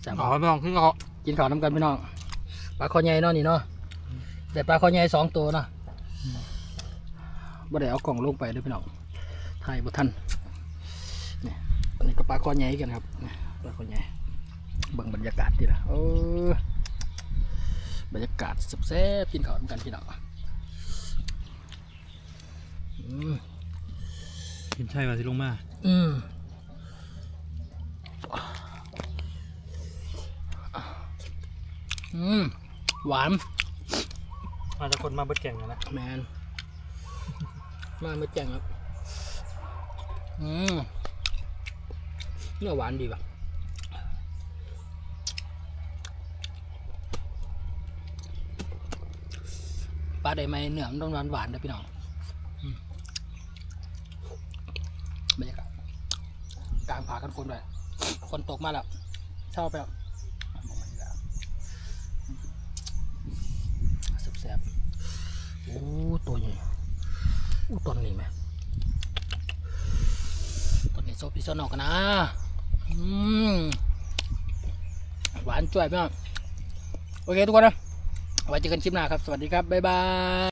แซ่บอ๋บ่อพี่น้องขึ้นเขากินข้าวน้ำกันพี่น้องปลาคอใหญ่เนาะนี่เนาะแต่ปลาคอใหญ่สองตัวเนาะบ่ได้เอากล่องลงไปเด้วยพี่น้องถ่ายบ่ทันนี่อันนี้ก็ปลาคอใหญ่กันครับนี่ปลาคอใหญ่เบิ่งบรรยากาศดีนะโอ้บรรยากาศแซ่บๆกินข้าวน้ำกันพี่น้องอืม กินใช่มาสิลงมา อืม อืมหวาน มาจากคนมาเบิดแก่งกันนะแมน มาไม่แจ้งครับ อืมเนื้อหวานดีป่ะปลาได้ไหมเนื้อมันต้องหวานหวานๆนะพี่น้องอืมบรรยากาศกลางผากันฝนด้วยฝนตกมาแล้วเช่าไปแล้วแซ่บๆ โอ้ ตัวใหญ่โอ้ตัวนี้ไหมตอนนี้โซพิซอนอกกันะอืมหวานจ่วยมากโอเคทุกคนนะไว้เจอกันคลิปหน้าครับ สวัสดีครับ บ๊ายบาย